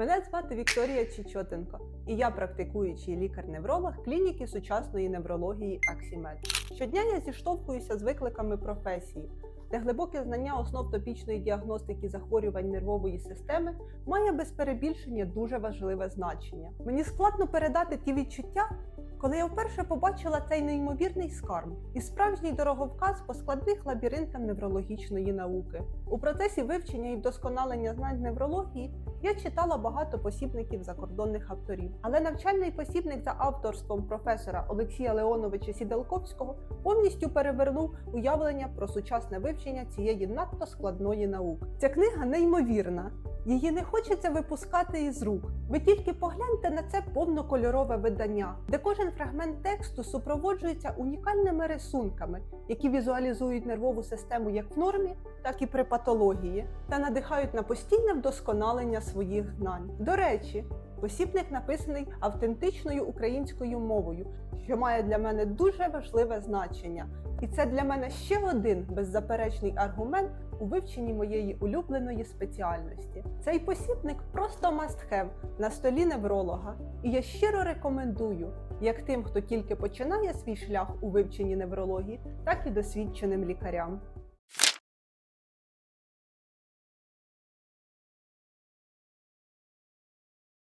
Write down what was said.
Мене звати Вікторія Чічотенко, і я практикуючий лікар-невролог клініки сучасної неврології Аксімед. Щодня я зіштовхуюся з викликами професії, де глибоке знання основ топічної діагностики захворювань нервової системи має без перебільшення дуже важливе значення. Мені складно передати ті відчуття, коли я вперше побачила цей неймовірний скарб і справжній дороговказ по складних лабіринтам неврологічної науки. У процесі вивчення і вдосконалення знань неврології я читала багато посібників закордонних авторів, але навчальний посібник за авторством професора Олексія Леоновича Сідалковського повністю перевернув уявлення про сучасне вивчення цієї надто складної науки. Ця книга неймовірна. Її не хочеться випускати із рук. Ви тільки погляньте на це повнокольорове видання, де кожен фрагмент тексту супроводжується унікальними рисунками, які візуалізують нервову систему як в нормі, так і при патології, та надихають на постійне вдосконалення своїх знань. До речі, посібник написаний автентичною українською мовою, що має для мене дуже важливе значення. І це для мене ще один беззаперечний аргумент у вивченні моєї улюбленої спеціальності. Цей посібник просто have на столі невролога, і я щиро рекомендую як тим, хто тільки починає свій шлях у вивченні неврології, так і досвідченим лікарям.